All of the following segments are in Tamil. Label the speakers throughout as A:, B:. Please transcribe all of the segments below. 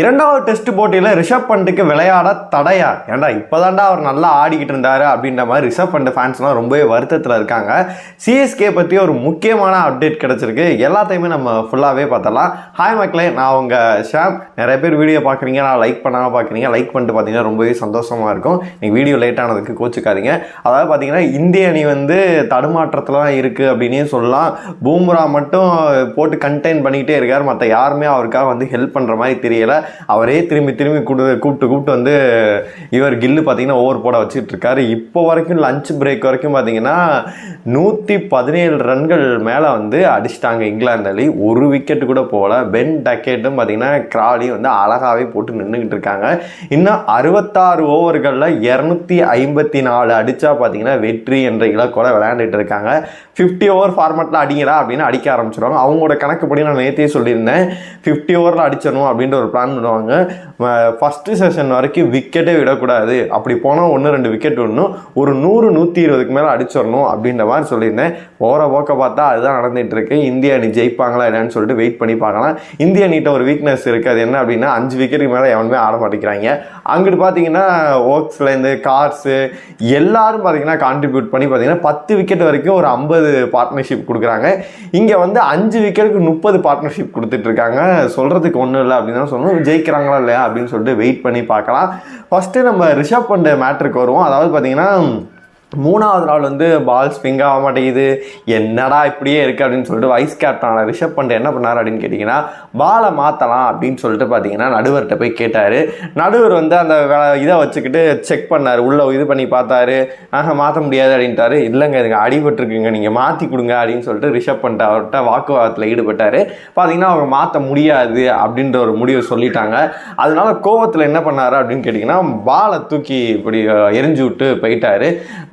A: இரண்டாவது டெஸ்ட் போட்டியில் ரிஷப் பண்ட்டுக்கு விளையாட தடையா? ஏன்டா இப்போதாண்டா அவர் நல்லா ஆடிக்கிட்டு இருந்தாரு அப்படின்ற மாதிரி ரிஷப் பண்ட் ஃபேன்ஸ்லாம் ரொம்பவே வருத்தத்தில் இருக்காங்க. சிஎஸ்கே பற்றி ஒரு முக்கியமான அப்டேட் கிடச்சிருக்கு. எல்லாத்தையுமே நம்ம ஃபுல்லாகவே பார்த்தலாம் ஹாய் மக்களே நான் உங்கள் ஷாம். நிறைய பேர் வீடியோ பார்க்குறீங்க. நான் லைக் பண்ணாமல் பார்க்குறீங்க. லைக் பண்ணிட்டு பார்த்தீங்கன்னா ரொம்பவே சந்தோஷமாக இருக்கும். நீங்கள் வீடியோ லேட் ஆனதுக்கு கோச்சிக்காதீங்க. அதாவது பார்த்தீங்கன்னா இந்திய அணி வந்து தடுமாற்றத்தில் தான் இருக்குது அப்படின்னே சொல்லலாம். பூம்ரா மட்டும் போட்டு கண்டெயின் பண்ணிக்கிட்டே இருக்கார். மற்ற யாருமே அவருக்காக வந்து ஹெல்ப் பண்ணுற மாதிரி தெரியலை. அவரே திரும்பி திரும்பி கூடு கூப்பிட்டு கூப்பிட்டு வந்து இவர் கில்லு பார்த்தீங்கன்னா ஓவர் போட வச்சுட்டு இருக்காரு இப்போ வரைக்கும் லஞ்ச் பிரேக் வரைக்கும் பார்த்தீங்கன்னா நூற்றி பதினேழு ரன்கள் மேலே வந்து அடிச்சிட்டாங்க இங்கிலாந்து அலி ஒரு விக்கெட்டு கூட போகல. பென் டக்கெட்டும் பார்த்தீங்கன்னா கிராலி வந்து அழகாகவே போட்டு நின்றுக்கிட்டு இருக்காங்க. இன்னும் அறுபத்தாறு ஓவர்களில் இரநூத்தி ஐம்பத்தி நாலு அடித்தா பார்த்தீங்கன்னா வெற்றி என்ற இலக்கோட விளையாண்டுட்டு இருக்காங்க. ஃபிஃப்டி ஓவர் ஃபார்மெட்டில் அடிங்கடா அப்படின்னு அடிக்க ஆரம்பிச்சிருவாங்க. அவங்களோட கணக்குப்படி நான் நேற்றே சொல்லியிருந்தேன். ஃபிஃப்டி ஓவரில் அடிச்சிடணும் அப்படின்ற ஒரு பிளான் பண்ணுவாங்க ஃபஸ்ட்டு செஷன் வரைக்கும் விக்கெட்டே விடக்கூடாது. அப்படி போனால் ஒன்று ரெண்டு விக்கெட் விடணும். ஒரு நூறு நூற்றி இருபதுக்கு மேலே அடிச்சிடணும் அப்படின்ற மாதிரி சொல்லியிருந்தேன். போகிற போக்க பார்த்தா அதுதான் நடந்துட்டு இருக்கு இந்திய அணி ஜெயிப்பாங்களா என்னன்னு சொல்லிட்டு வெயிட் பண்ணி பார்க்கலாம். இந்திய அணிகிட்ட ஒரு வீக்னஸ் இருக்குது அது என்ன அப்படின்னா அஞ்சு விக்கெட்டுக்கு மேலே எவனுமே ஆட மாட்டேங்கிறாங்க. அங்கிட்டு பார்த்தீங்கன்னா ஓக்ஸ்லேருந்து கார்ஸு எல்லாரும் பார்த்தீங்கன்னா கான்ட்ரிபியூட் பண்ணி பார்த்தீங்கன்னா பத்து விக்கெட் வரைக்கும் ஒரு ஐம்பது பார்ட்னர்ஷிப் கொடுக்குறாங்க. இங்கே வந்து அஞ்சு விக்கெட்டுக்கு முப்பது பார்ட்னர்ஷிப் கொடுத்துட்ருக்காங்க சொல்கிறதுக்கு ஒன்றும் இல்லை அப்படின்னு தான் சொல்லணும். ஜெயிக்கிறாங்களா இல்லையா அப்படின்னு சொல்லிட்டு வெயிட் பண்ணி பார்க்கலாம். ஃபஸ்ட்டு நம்ம ரிஷப் பண்ட மேட்ருக்கு வருவோம். அதாவது பார்த்தீங்கன்னா மூணாவது நாள் வந்து பால் ஸ்விங் ஆக மாட்டேங்குது. என்னடா இப்படியே இருக்குது அப்படின்னு சொல்லிட்டு வைஸ் கேப்டனான ரிஷப் பண்ட் என்ன பண்ணார் அப்படின்னு கேட்டிங்கன்னா பாலை மாற்றலாம் அப்படின்னு சொல்லிட்டு பார்த்தீங்கன்னா நடுவர்கிட்ட போய் கேட்டார். நடுவர் வந்து அந்த இதை வச்சுக்கிட்டு செக் பண்ணார். உள்ளே இது பண்ணி பார்த்தாரு. ஆஹா மாற்ற முடியாது அப்படின்ட்டாரு. இல்லைங்க இதுங்க அடிபட்டுருக்குங்க. நீங்கள் மாற்றி கொடுங்க அப்படின்னு சொல்லிட்டு ரிஷப் பண்ட் அவர்கிட்ட வாக்குவாதத்தில் ஈடுபட்டார். பார்த்தீங்கன்னா அவங்க மாற்ற முடியாது அப்படின்ற ஒரு முடிவை சொல்லிட்டாங்க. அதனால கோவத்தில் என்ன பண்ணார் அப்படின்னு கேட்டிங்கன்னா பாலை தூக்கி இப்படி எரிஞ்சு விட்டு போயிட்டாரு.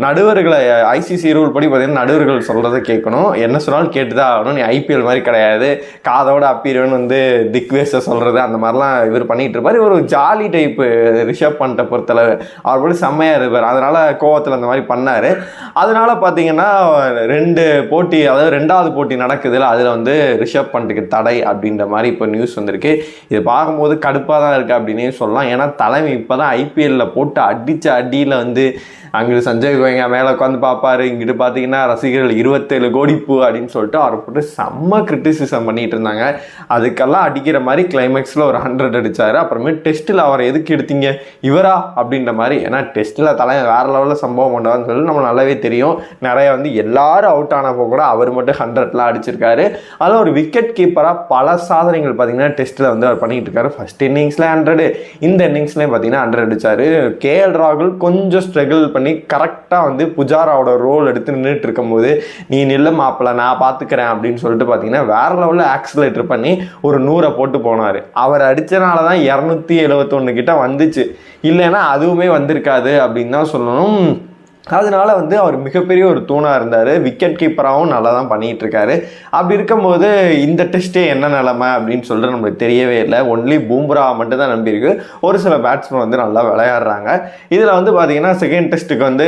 A: நடுவர்களை ஐசிசி ரூல் படி பார்த்தீங்கன்னா நடுவர்கள் சொல்கிறத கேட்கணும். என்ன சொன்னாலும் கேட்டு தான் ஆகணும். நீ ஐபிஎல் மாதிரி கிடையாது. காதோட அப்பீரன் வந்து திக்வேஸை சொல்கிறது அந்த மாதிரிலாம் இவர் பண்ணிகிட்டு இருப்பார். இவர் ஒரு ஜாலி டைப்பு ரிஷப் பண்ணிட்ட பொறுத்தளவு. அவர் கூட செம்மையாக இருப்பார். அதனால் கோவத்தில் அந்த மாதிரி பண்ணார். அதனால பார்த்தீங்கன்னா ரெண்டு போட்டி அதாவது ரெண்டாவது போட்டி நடக்குதுல அதில் வந்து ரிஷப் பண்ட்டுக்கு தடை அப்படின்ற மாதிரி இப்போ நியூஸ் வந்திருக்கு. இது பார்க்கும்போது கடுப்பாக தான் இருக்குது அப்படின்னே சொல்லலாம். ஏன்னா தலைமை இப்போ தான் ஐபிஎல்லில் போட்டு அடித்த அடியில் வந்து அங்கே சஞ்சய் கோயங்க மேலே உட்காந்து பார்ப்பாரு. இங்கிட்டு பார்த்தீங்கன்னா ரசிகர்கள் இருபத்தேழு கோடி பூ அப்படின்னு சொல்லிட்டு அவரை போட்டு செம்ம கிரிட்டிசிசம் பண்ணிட்டு இருந்தாங்க. அதுக்கெல்லாம் அடிக்கிற மாதிரி கிளைமேக்ஸில் ஒரு ஹண்ட்ரட் அடித்தார் அப்புறமே டெஸ்ட்டில் அவரை எதுக்கு எடுத்தீங்க? இவரா? அப்படின்ற மாதிரி. ஏன்னா டெஸ்ட்டில் தலை வேற லெவலில் சம்பவம் பண்ணுவான்னு சொல்லி நம்ம நல்லாவே தெரியும். நிறைய வந்து எல்லாரும் அவுட் ஆனப்போ கூட அவர் மட்டும் ஹண்ட்ரட்லாம் அடிச்சிருக்காரு. அதில் ஒரு விக்கெட் கீப்பராக பல சாதனைகள் பார்த்தீங்கன்னா டெஸ்ட்டில் வந்து அவர் பண்ணிகிட்டு இருக்காரு. ஃபர்ஸ்ட் இன்னிங்ஸில் ஹண்ட்ரடு இந்த இன்னிங்ஸ்லேயும் பார்த்தீங்கன்னா ஹண்ட்ரட் அடிச்சார். கே எல் ராகுல் கொஞ்சம் ஸ்ட்ரகிள் பண்ணி கரெக்டாக வந்து புஜாராவோட ரோல் எடுத்து நின்றுட்டு இருக்கும்போது நீ நில்ல மாப்பிள்ள நான் பார்த்துக்கிறேன் அப்படின்னு சொல்லிட்டு பார்த்தீங்கன்னா வேற லெவலில் ஆக்சிலேட்டர் பண்ணி ஒரு நூறை போட்டு போனார். அவர் அடித்தனால தான் இரநூத்தி எழுபத்தொன்று கிட்ட வந்துச்சு. இல்லைன்னா அதுவுமே வந்திருக்காது அப்படின்னு தான் சொல்லணும். அதனால வந்து அவர் மிகப்பெரிய ஒரு தூணாக இருந்தார். விக்கெட் கீப்பராகவும் நல்லா தான் பண்ணிகிட்ருக்காரு அப்படி இருக்கும்போது இந்த டெஸ்ட்டே என்ன நிலமை அப்படின்னு சொல்லிட்டு நம்மளுக்கு தெரியவே இல்லை. ஒன்லி பூம்ரா மட்டும் தான் நம்பியிருக்கு. ஒரு சில பேட்ஸ்மேன் வந்து நல்லா விளையாடுறாங்க. இதில் வந்து பார்த்திங்கன்னா செகண்ட் டெஸ்ட்டுக்கு வந்து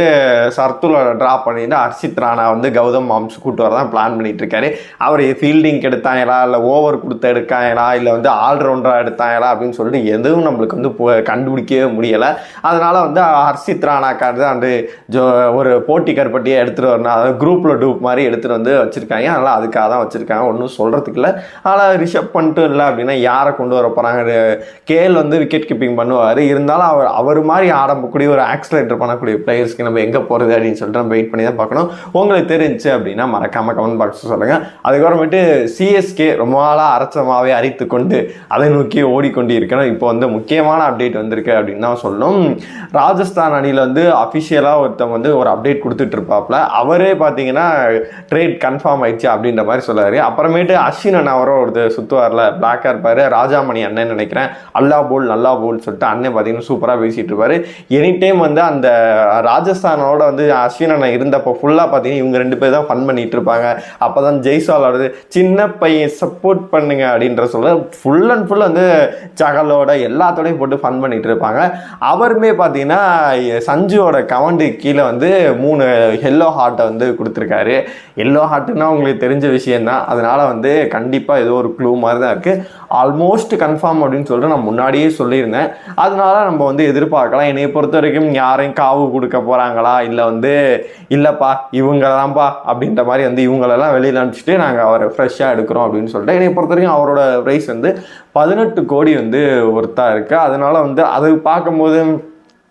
A: சர்துல ட்ரா பண்ணிட்டு ஹர்ஷித் ராணா வந்து கௌதம் மாம்ஸ் கூட்டு வர தான் பிளான் பண்ணிகிட்ருக்காரு அவர் ஃபீல்டிங் எடுத்தாங்களா? இல்லை ஓவர் கொடுத்து எடுக்காங்களா? இல்லை வந்து ஆல்ரவுண்டராக எடுத்தாங்களா? அப்படின்னு சொல்லிட்டு எதுவும் நம்மளுக்கு வந்து கண்டுபிடிக்கவே முடியலை. அதனால் வந்து ஹர்ஷித் ராணாக்கார் தான் வந்து ஜோ ஒரு போட்டி கருப்பட்டியை எடுத்துகிட்டு வரணும். அதாவது குரூப்பில் டூப் மாதிரி எடுத்துகிட்டு வந்து வச்சுருக்காங்க. அதனால் அதுக்காக தான் வச்சுருக்காங்க. ஒன்றும் சொல்கிறதுக்கு இல்லை. ஆனால் ரிஷப் பண்ணிட்டு இல்லை அப்படின்னா யாரை கொண்டு வர போகிறாங்க கேஎல் வந்து விக்கெட் கீப்பிங் பண்ணுவார். இருந்தாலும் அவர் அவர் மாதிரி ஆடக்கூடிய ஒரு ஆக்சிலேட்டர் பண்ணக்கூடிய பிளேயர்ஸ்க்கு நம்ம எங்கே போகிறது அப்படின்னு சொல்லிட்டு நம்ம வெயிட் பண்ணி தான் பார்க்கணும். உங்களுக்கு தெரிஞ்சு அப்படின்னா மறக்காம கமெண்ட் பாக்ஸ் சொல்லுங்கள் அதுக்கப்புறமேட்டு சிஎஸ்கே ரொம்ப நாளாக அரைச்சமாகவே அரித்து கொண்டு அதை நோக்கி ஓடிக்கொண்டு இருக்கணும் இப்போ வந்து முக்கியமான அப்டேட் வந்திருக்கு அப்படின்னு தான் சொல்லணும். ராஜஸ்தான் அணியில் வந்து அஃபிஷியலாக ஒருத்தவங்க வந்து ஒரு அப்டேட் கொடுத்துட்டு இருப்பாப்ல அவரே பார்த்தீங்கன்னா ட்ரேட் கன்ஃபார்ம் ஆயிடுச்சு அப்படின்ற மாதிரி சொல்லுவார் அப்புறமேட்டு அஸ்வின் அண்ணா அவரோ ஒருத்தர் சுற்றுவார்ல பிளாக்காக இருப்பார். ராஜாமணி அண்ணன் நினைக்கிறேன். அல்லா போல் நல்லா போல் சொல்லிட்டு அண்ணன் பார்த்தீங்கன்னா சூப்பராக பேசிகிட்டு இருப்பார். எனி டைம் வந்து அந்த ராஜஸ்தானோட வந்து அஸ்வின் அண்ணன் இருந்தப்போ ஃபுல்லாக பார்த்தீங்கன்னா இவங்க ரெண்டு பேர் தான் ஃபன் பண்ணிட்டு இருப்பாங்க. அப்போ தான் ஜெய்சால் வருது சின்ன பையன் சப்போர்ட் பண்ணுங்க அப்படின்ற சொல்ல ஃபுல் அண்ட் ஃபுல் வந்து சகலோட எல்லாத்தோடையும் போட்டு ஃபன் பண்ணிட்டு இருப்பாங்க. அவருமே பார்த்தீங்கன்னா சஞ்சுவோட கவண்டு கீழே கீழே வந்து மூணு எல்லோ ஹார்ட்டை வந்து கொடுத்துருக்காரு. எல்லோ ஹார்ட்டுன்னா உங்களுக்கு தெரிஞ்ச விஷயந்தான் அதனால் வந்து கண்டிப்பாக ஏதோ ஒரு க்ளூ மாதிரி தான் இருக்குது ஆல்மோஸ்ட் கன்ஃபார்ம் அப்படின்னு சொல்லிட்டு நான் முன்னாடியே சொல்லியிருந்தேன். அதனால நம்ம வந்து எதிர்பார்க்கலாம். என்னை பொறுத்த வரைக்கும் யாரையும் காவு கொடுக்க போகிறாங்களா இல்லை வந்து இல்லைப்பா இவங்க தான்ப்பா அப்படின்ற மாதிரி வந்து இவங்களெல்லாம் வெளியில் அனுப்பிச்சிட்டு நாங்கள் அவரை ஃப்ரெஷ்ஷாக எடுக்கிறோம் அப்படின்னு சொல்லிட்டு என்னை பொறுத்த வரைக்கும் அவரோட ப்ரைஸ் வந்து பதினெட்டு கோடி வந்து ஒர்த்தாக இருக்குது அதனால் வந்து அது பார்க்கும்போது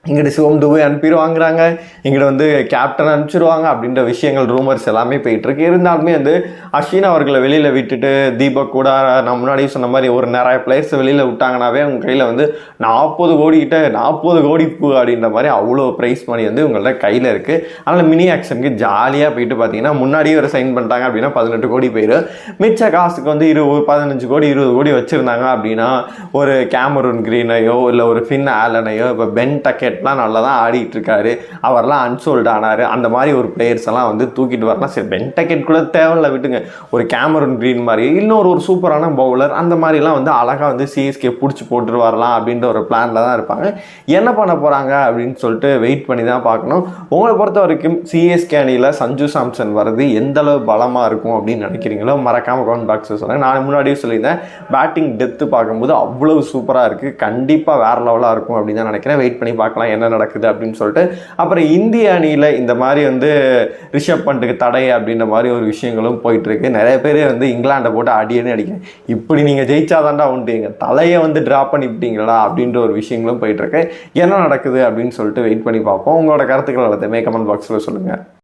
A: இங்கிட்ட சிவம் துபை அனுப்பிடுவாங்கிறாங்க இங்கிட்ட வந்து கேப்டன் அனுப்பிச்சிடுவாங்க அப்படின்ற விஷயங்கள் ரூமர்ஸ் எல்லாமே போயிட்டுருக்கு. இருந்தாலுமே வந்து அஸ்வின் அவர்களை வெளியில் விட்டுட்டு தீபக் கூட நான் முன்னாடியே சொன்ன மாதிரி ஒரு நிறைய பிளேயர்ஸ் வெளியில் விட்டாங்கனாவே அவங்க கையில் வந்து நாற்பது கோடிக்கிட்ட நாற்பது கோடி பூ அப்படின்ற மாதிரி அவ்வளோ ப்ரைஸ் மணி வந்து உங்கள்ட்ட கையில் இருக்குது அதனால் மினி ஆக்ஷனுக்கு ஜாலியாக போயிட்டு பார்த்தீங்கன்னா முன்னாடியே ஒரு சைன் பண்ணிட்டாங்க அப்படின்னா பதினெட்டு கோடி போயிடும் மிச்ச காசுக்கு வந்து இருபது பதினஞ்சு கோடி இருபது கோடி வச்சுருந்தாங்க அப்படின்னா ஒரு கேமரூன் கிரீனையோ இல்லை ஒரு ஃபின் ஆலனையோ இப்போ பென் டக்கெட்லாம் நல்லா தான் ஆடிட்டு இருக்காரு அவர்லாம் அன்சோல்ட் ஆனார். அந்த மாதிரி ஒரு பிளேயர்ஸ் எல்லாம் வந்து தூக்கிட்டு வரலாம். சரி பென்டக்கெட் கூட தேவையில்ல விட்டுங்க. ஒரு கேமரன் கிரீன் மாதிரி இன்னொரு ஒரு சூப்பரான பவுலர் அந்த மாதிரிலாம் வந்து அழகாக வந்து சிஎஸ்கே பிடிச்சி போட்டுட்டு வரலாம் அப்படின்ற ஒரு பிளானில் தான் இருப்பாங்க. என்ன பண்ண போகிறாங்க அப்படின்னு சொல்லிட்டு வெயிட் பண்ணி தான் பார்க்கணும். உங்களை பொறுத்த வரைக்கும் சிஎஸ்கே அணியில் சஞ்சு சாம்சன் வர்றது எந்த அளவு பலமாக இருக்கும் அப்படின்னு நினைக்கிறீங்களோ மறக்காமல் கமெண்ட் பாக்ஸில் சொல்லுங்கள் நான் முன்னாடியே சொல்லியிருந்தேன் பேட்டிங் டெத்து பார்க்கும்போது அவ்வளோ சூப்பராக இருக்குது கண்டிப்பாக வேறு லெவலாக இருக்கும் அப்படின்னு தான் நினைக்கிறேன். வெயிட் பண்ணி பார்க்கலாம். என்ன நடக்குது அப்படின்னு சொல்லிட்டு. அப்புறம் இந்திய அணியில் இந்த மாதிரி வந்து ரிஷப் பண்ட்டுக்கு தடை அப்படின்ற மாதிரி ஒரு விஷயங்களும் போயிட்டுருக்கு. நிறைய பேர் வந்து இங்கிலாண்டை போட்டு அடியன்னு அடிக்கிறேன் இப்படி நீங்கள் ஜெயிச்சாதான்டா உண்டு எங்கள் தலையை வந்து ட்ராப் பண்ணிவிட்டீங்களா அப்படின்ற ஒரு விஷயங்களும் போயிட்டுருக்கு. என்ன நடக்குது அப்படின்னு சொல்லிட்டு வெயிட் பண்ணி பார்ப்போம். உங்களோட கருத்துக்கள் எல்லாத்தையுமே கமெண்ட் பாக்ஸில் சொல்லுங்கள்